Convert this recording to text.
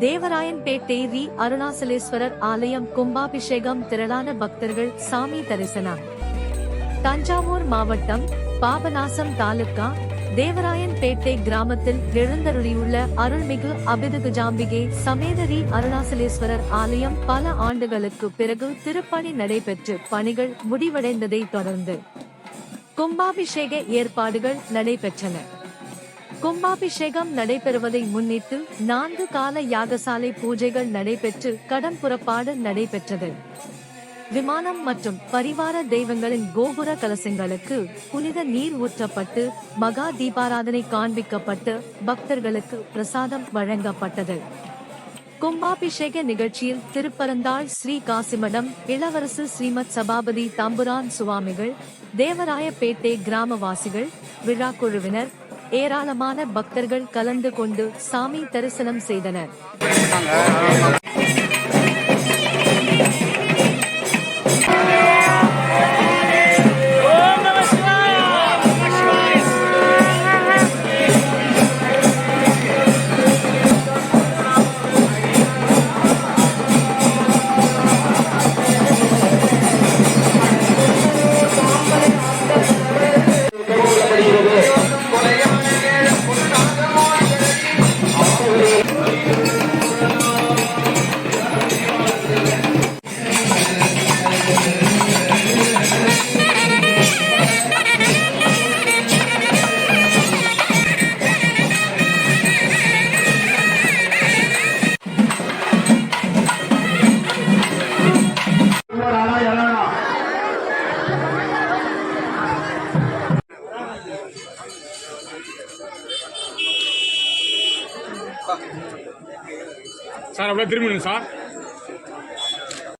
தேவராயன்பேட்டை ரி அருணாசலேஸ்வரர் ஆலயம் கும்பாபிஷேகம் திரளான பக்தர்கள் சாமி தரிசனம். தஞ்சாவூர் மாவட்டம் பாபநாசம் தாலுகா தேவராயன்பேட்டை கிராமத்தில் எழுந்தருளியுள்ள அருள்மிகு அபிதுகுஜாம்பிகை சமேதரி அருணாசலேஸ்வரர் ஆலயம் பல ஆண்டுகளுக்கு பிறகு திருப்பணி நடைபெற்று பணிகள் முடிவடைந்ததை தொடர்ந்து கும்பாபிஷேக ஏற்பாடுகள் நடைபெற்றன. கும்பாபிஷேகம் நடைபெறுவதை முன்னிட்டு நான்கு கால யாகசாலை பூஜைகள் நடைபெற்று கடன் புறப்பாடு நடைபெற்றது. விமானம் மற்றும் பரிவார தெய்வங்களின் கோபுர கலசங்களுக்கு புனித நீர் ஊற்றப்பட்டு மகா தீபாராதனை காண்பிக்கப்பட்டு பக்தர்களுக்கு பிரசாதம் வழங்கப்பட்டது. கும்பாபிஷேக நிகழ்ச்சியில் திருப்பரந்தாள் ஸ்ரீ காசிமடம் இளவரசு ஸ்ரீமத் சபாபதி தம்புரான் சுவாமிகள் தேவராயப்பேட்டை கிராமவாசிகள் விழா குழுவினர் ஏராளமான பக்தர்கள் கலந்து கொண்டு சாமி தரிசனம் செய்தனர். சார் அப்படியே திரும்பிடுங்க சார்.